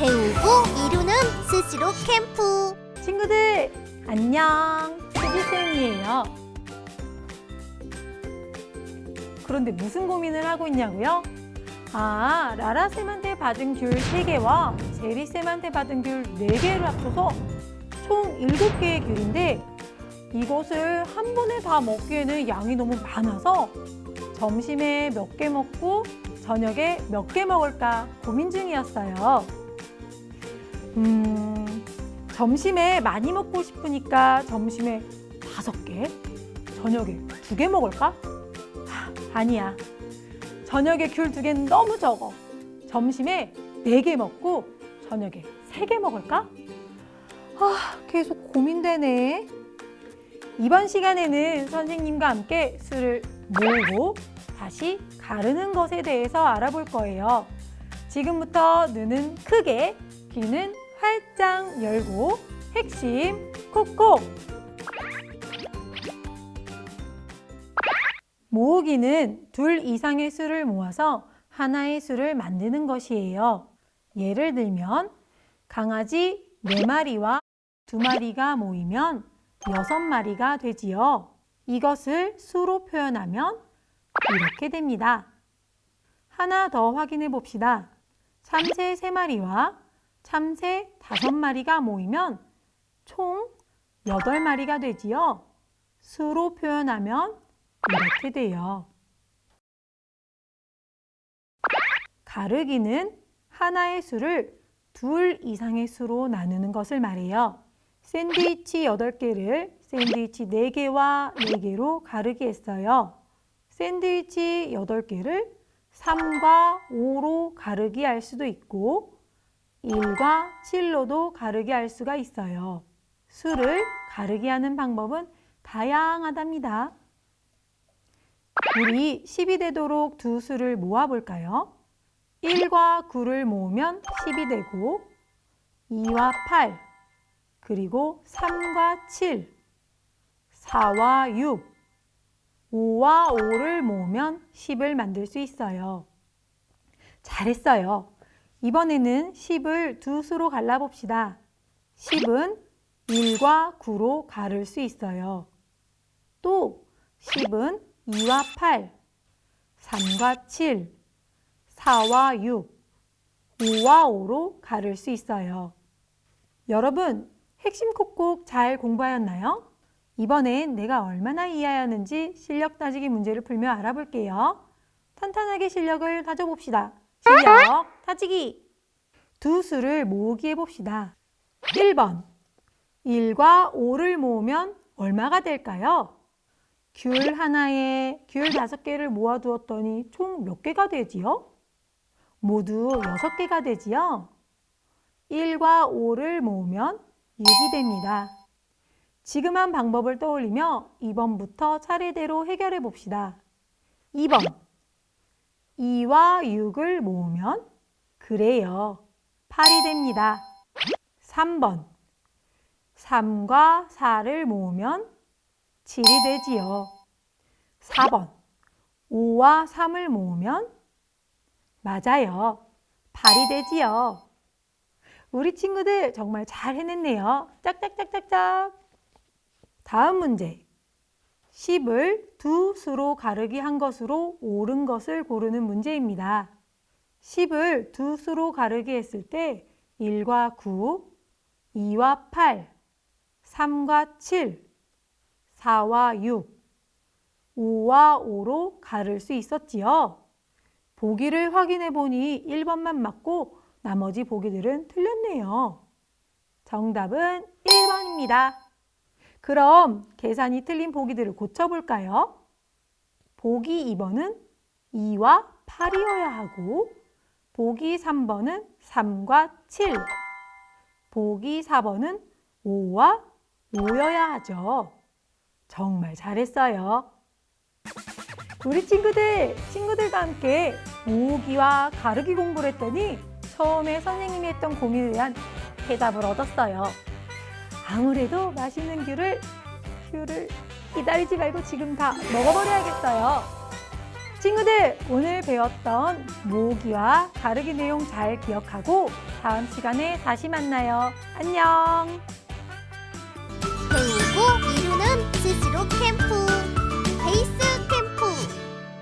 배우고 이루는 스스로 캠프. 친구들 안녕 수지쌤이에요 그런데 무슨 고민을 하고 있냐고요? 아 라라쌤한테 받은 귤 3개와 제리쌤한테 받은 귤 4개를 합쳐서 총 7개의 귤인데 이것을 한 번에 다 먹기에는 양이 너무 많아서 점심에 몇 개 먹고 저녁에 몇 개 먹을까 고민 중이었어요. 음, 점심에 많이 먹고 싶으니까 점심에 다섯 개, 저녁에 두 개 먹을까? 하, 아니야. 저녁에 귤 두 개는 너무 적어. 점심에 네 개 먹고 저녁에 세 개 먹을까? 아, 계속 고민되네. 이번 시간에는 선생님과 함께 술을 모으고 다시 가르는 것에 대해서 알아볼 거예요. 지금부터 눈은 크게, 귀는 활짝 열고 핵심 콕콕 모으기는 둘 이상의 수를 모아서 하나의 수를 만드는 것이에요. 예를 들면 강아지 네 마리와 두 마리가 모이면 여섯 마리가 되지요. 이것을 수로 표현하면 이렇게 됩니다. 하나 더 확인해 봅시다. 참새 세 마리와 참새 다섯 마리가 모이면 총 여덟 마리가 되지요. 수로 표현하면 이렇게 돼요. 가르기는 하나의 수를 둘 이상의 수로 나누는 것을 말해요. 샌드위치 8개를 샌드위치 4개와 4개로 가르기 했어요. 샌드위치 8개를 3과 5로 가르기 할 수도 있고 1과 7로도 가르기 할 수가 있어요. 수를 가르기 하는 방법은 다양하답니다. 우리 10이 되도록 두 수를 모아볼까요? 1과 9를 모으면 10이 되고 2와 8, 그리고 3과 7, 4와 6, 5와 5를 모으면 10을 만들 수 있어요. 잘했어요. 이번에는 10을 두 수로 갈라봅시다. 10은 1과 9로 가를 수 있어요. 또 10은 2와 8, 3과 7, 4와 6, 5와 5로 가를 수 있어요. 여러분, 핵심 콕콕 잘 공부하였나요? 이번엔 내가 얼마나 이해하였는지 실력 따지기 문제를 풀며 알아볼게요. 탄탄하게 실력을 가져봅시다. 실력 따지기! 두 수를 모으기 해봅시다. 1번. 1과 5를 모으면 얼마가 될까요? 귤 하나에 귤 다섯 개를 모아두었더니 총 몇 개가 되지요? 모두 여섯 개가 되지요? 1과 5를 모으면 6이 됩니다. 지금 한 방법을 떠올리며 2번부터 차례대로 해결해 봅시다. 2번. 2와 6을 모으면 그래요. 8이 됩니다. 3번. 3과 4를 모으면 7이 되지요. 4번. 5와 3을 모으면 맞아요. 8이 되지요. 우리 친구들 정말 잘 해냈네요. 짝짝짝짝짝. 다음 문제. 10을 두 수로 가르기 한 것으로 옳은 것을 고르는 문제입니다. 10을 두 수로 가르기 했을 때 1과 9, 2와 8, 3과 7, 4와 6, 5와 5로 가를 수 있었지요. 보기를 확인해 보니 1번만 맞고 나머지 보기들은 틀렸네요. 정답은 1번입니다. 그럼 계산이 틀린 보기들을 고쳐볼까요? 보기 2번은 2와 8이어야 하고 보기 3번은 3과 7 보기 4번은 5와 5여야 하죠. 정말 잘했어요. 우리 친구들, 친구들과 함께 모으기와 가르기 공부를 했더니 처음에 선생님이 했던 고민에 대한 해답을 얻었어요. 아무래도 맛있는 귤을 귤을 기다리지 말고 지금 다 먹어버려야겠어요. 친구들, 오늘 배웠던 모기와 가르기 내용 잘 기억하고 다음 시간에 다시 만나요. 안녕! 배우고 이루는 스스로 캠프